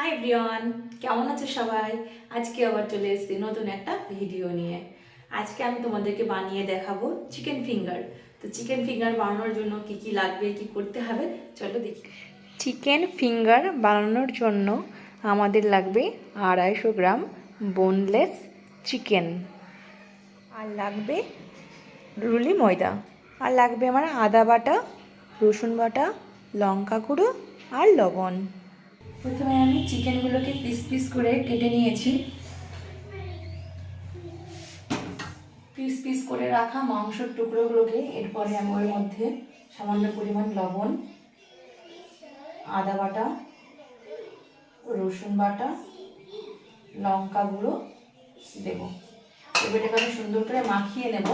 High Brian কেমন আছে সবাই? আজকে আবার চলে এসেছি নতুন একটা ভিডিও নিয়ে। আজকে আমি তোমাদেরকে বানিয়ে দেখাবো চিকেন ফিঙ্গার তো চিকেন ফিঙ্গার বানানোর জন্য কি কি লাগবে, কি করতে হবে? চলো দেখি। চিকেন ফিঙ্গার বানানোর জন্য আমাদের লাগবে আড়াইশো গ্রাম বোনলেস চিকেন আর লাগবে রুলি ময়দা। আর লাগবে আমার আদা বাটা, রসুন বাটা, লঙ্কা গুঁড়ো আর লবণ। প্রথমে আমি চিকেনগুলোকে পিস পিস করে কেটে নিয়েছি। পিস পিস করে রাখা মাংসের টুকরোগুলোকে, এরপরে আমি ওর মধ্যে সামান্য পরিমাণ লবণ, আদা বাটা, রসুন বাটা, লঙ্কা গুঁড়ো দেবো। এবারটাকে আমি সুন্দর করে মাখিয়ে নেব।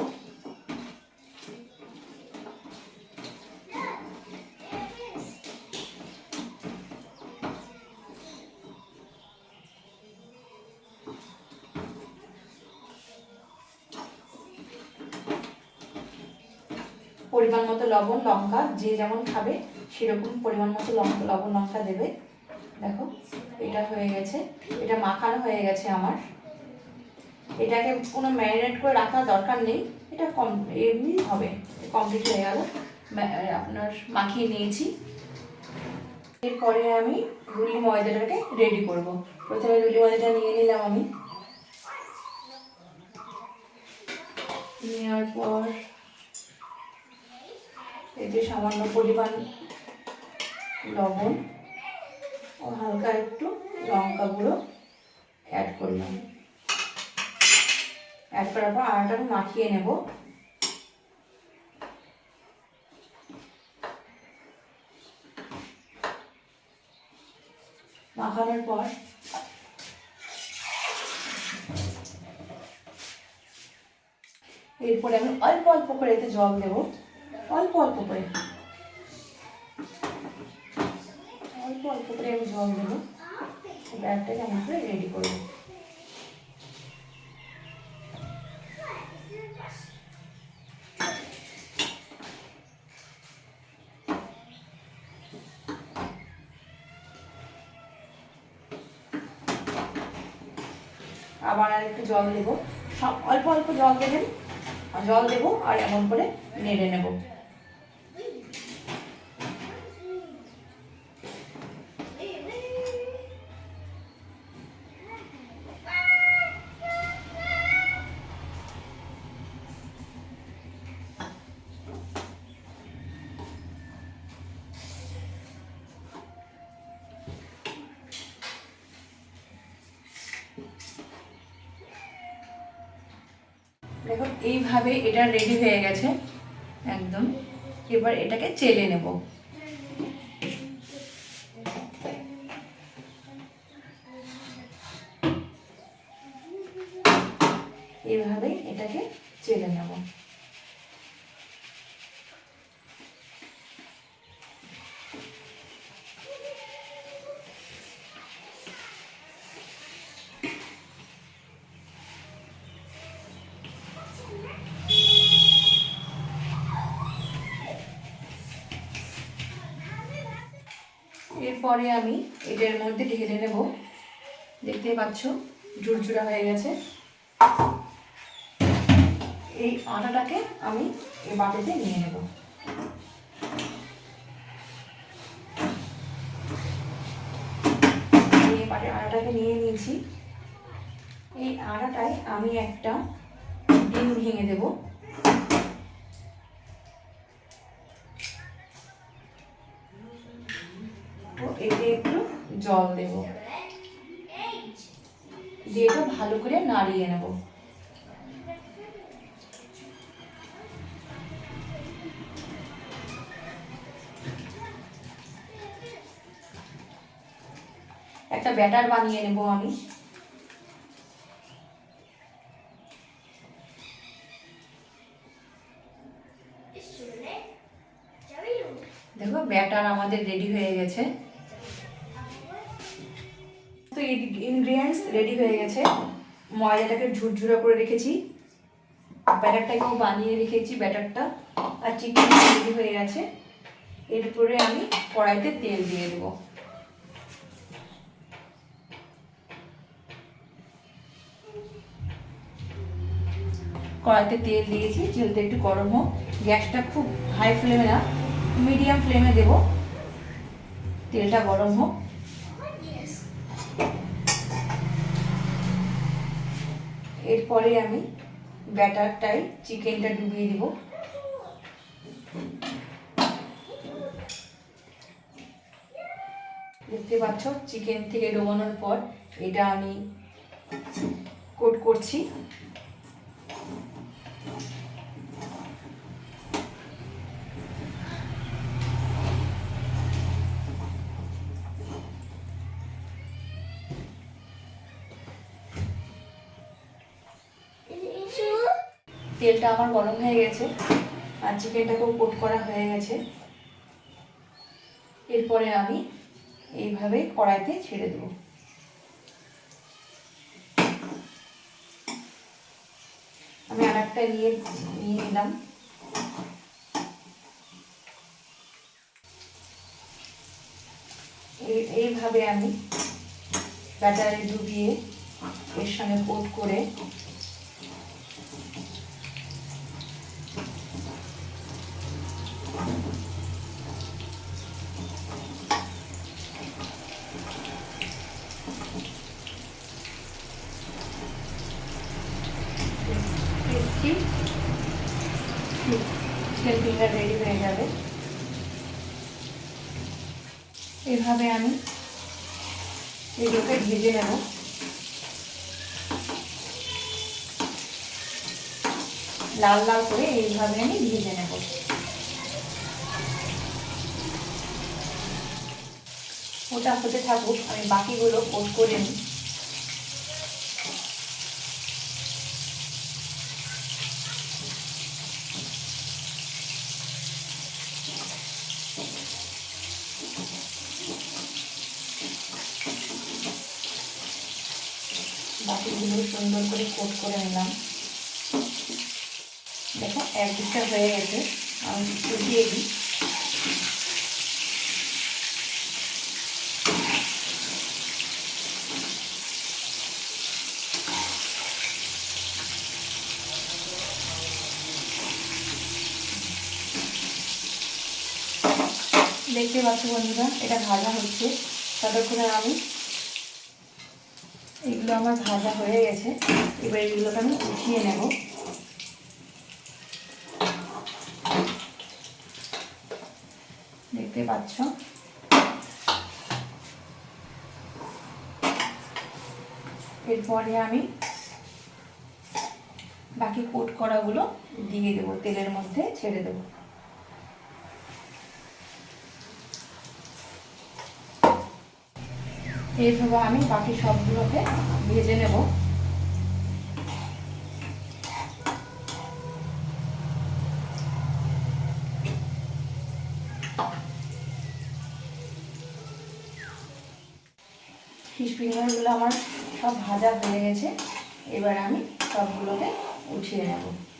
পরিমাণ মতো লবণ, লঙ্কা, যে যেমন খাবে, সেরকম পরিমাণ মতো লঙ্কা, লবণ, লঙ্কা দেবে। দেখো, এটা হয়ে গেছে। এটা মাখানো হয়ে গেছে আমার। এটাকে কোনো ম্যারিনেট করে রাখার দরকার নেই। এটা কম, এমনি হবে। কমপ্লিট হয়ে গেল। আপনার মাখিয়ে নিয়েছি। এরপরে আমি রুলি ময়দাটাকে রেডি করব। প্রথমে রুলি ময়দাটা নিয়ে নিলাম আমি। নেওয়ার পর এতে সামান্য পরিমাণ লবণ ও হালকা একটু লঙ্কা গুঁড়ো অ্যাড করলাম। অ্যাড করার পর আটাটা মাখিয়ে নেব। মাখানোর পর এরপরে আমি অল্প অল্প করে এতে জল দেবো। অল্প অল্প করে। অল্প অল্প করে আমি জল দেবো। ব্যাগটাকে আমি করে রেডি করব আবার আর একটু জল দেবো। সব অল্প অল্প জল দেবেন। জল দেবো আর এমন করে নেড়ে নেব। দেখো এইভাবে এটা রেডি হয়ে গেছে একদম। এবার এটাকে চেলে নেব এইভাবে এটাকে চেলে নেব এরপরে আমি এটার মধ্যে ঢেলে নেব। দেখতেই পাচ্ছ, ঝুরঝুরা হয়ে গেছে। এই আটাটাকে আমি এই বাটিতে নিয়ে নেব। আটাটাকে নিয়ে নিয়েছি। এই আটাটায় আমি একটা ডিম ভেঙে দেবো ও এতে একটু জল দেব দিয়ে এটা ভালো করে নাড়িয়ে নেব। একটা ব্যাটার বানিয়ে নেব আমি। দেখো ব্যাটার আমাদের রেডি হয়ে গেছে। ইনগ্রিডিয়েন্টস রেডি হয়ে গেছে। ময়দাটাকে ঝুরঝুরা করে রেখেছি। ব্যাটারটাকেও বানিয়ে রেখেছি ব্যাটারটা। আর চিকেন রেডি হয়ে গেছে। এরপরে আমি কড়াইতে তেল দিয়ে দেবো। কড়াইতে তেল দিয়েছি, তেলটা একটু গরম হোক। গ্যাসটা খুব হাই ফ্লেমে না মিডিয়াম ফ্লেমে দেবো। তেলটা গরম হোক। এরপরে আমি ব্যাটারটাই চিকেনটা ডুবিয়ে দেব। দেখতে পাচ্ছ, চিকেন থেকে ডোবানোর পর এটা আমি কোট করছি। তেলটা আমার গরম হয়ে গেছে আর চিকেনটাকেও কোট করা হয়ে গেছে। এরপরে আমি এইভাবে কড়াইতে ছেড়ে দেবো। আমি আর একটা নিয়ে নিয়ে নিলাম। এই- এইভাবে আমি ব্যাটারে ডুবিয়ে এর সঙ্গে কোট করে চিকেন ফিঙ্গার রেডি হয়ে যাবে। এভাবে আমি এগুলোকে ভেজে নেব। লাল লাল করে এইভাবে আমি ভেজে নেব। ওটা হতে থাকুক, আমি বাকিগুলো কোট করে নিই। বাকিগুলো সুন্দর করে কোট করে নিলাম। দেখো, এক দিকটা হয়ে গেছে। আমি দিই। দেখতে পাচ্ছ বন্ধুরা, এটা ভাজা হচ্ছে। ততক্ষণে আমি এগুলো আমার ভাজা হয়ে গেছে। এবার এগুলোকে আমি উঠিয়ে নেব। দেখতে পাচ্ছ? এরপরে আমি বাকি কোট করাগুলো দিয়ে দেবো, তেলের মধ্যে ছেড়ে দেবো। এইভাবে আমি, বাকি সবগুলোকে ভেজে নেব। ফিশ আমার সব ভাজা হয়ে গেছে। এবার আমি সবগুলোকে উঠিয়ে নেব।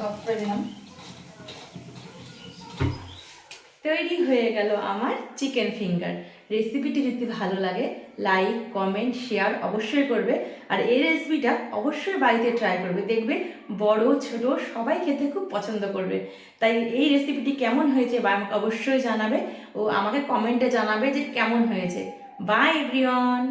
গ্যাসটা করে দিলাম তৈরি হয়ে গেল আমার চিকেন ফিঙ্গার রেসিপিটি যদি ভালো লাগে লাইক কমেন্ট শেয়ার অবশ্যই করবে। আর এই রেসিপিটা অবশ্যই বাড়িতে ট্রাই করবে। দেখবে বড়, ছোট, সবাই খেতে খুব পছন্দ করবে। তাই এই রেসিপিটি কেমন হয়েছে বা আমাকে অবশ্যই জানাবে ও আমাকে কমেন্টে জানাবে যে কেমন হয়েছে। By everyone